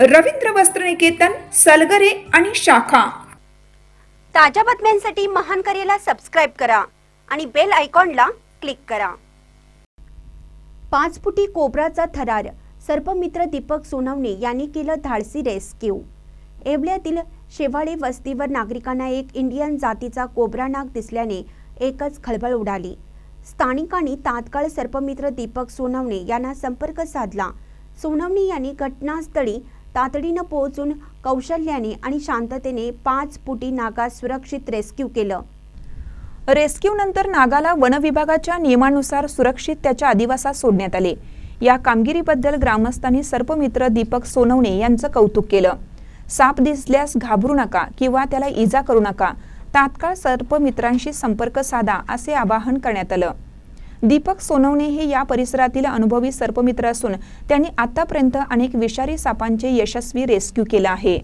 रवींद्र वस्त्रनिकेतन सलगरे आणि शाखा. ताज्या बातम्यांसाठी महान करेला सबस्क्राईब करा आणि बेल आयकॉनला क्लिक करा. पाच फुटी कोबराचा थरार सर्पमित्र दीपक सोनवणे यांनी केलं धाडसी रेस्क्यू येवल्यातील शेवाळे वस्तीवर नागरिकांना एक इंडियन जातीचा कोबरा नाग दिसल्याने एकच खळबळ उडाली. स्थानिकांनी तात्काळ सर्पमित्र दीपक सोनवणे यांना संपर्क साधला. सोनवणे यांनी घटनास्थळी तातडीनं पोहोचून कौशल्याने आणि शांततेने पाच फुटी नागा सुरक्षित रेस्क्यू केलं. रेस्क्यू नंतर नागाला वनविभागाच्या नियमानुसार सुरक्षित त्याच्या अधिवासात सोडण्यात आले. या कामगिरीबद्दल ग्रामस्थांनी सर्पमित्र दीपक सोनवणे यांचं कौतुक केलं. साप दिसल्यास घाबरू नका किंवा त्याला इजा करू नका. तात्काळ सर्पमित्रांशी संपर्क साधा असे आवाहन करण्यात आलं. दीपक सोनवणे हे या परिसरातील अनुभवी सर्पमित्र असून त्यांनी आतापर्यंत अनेक विषारी सापांचे यशस्वी रेस्क्यू केलं आहे.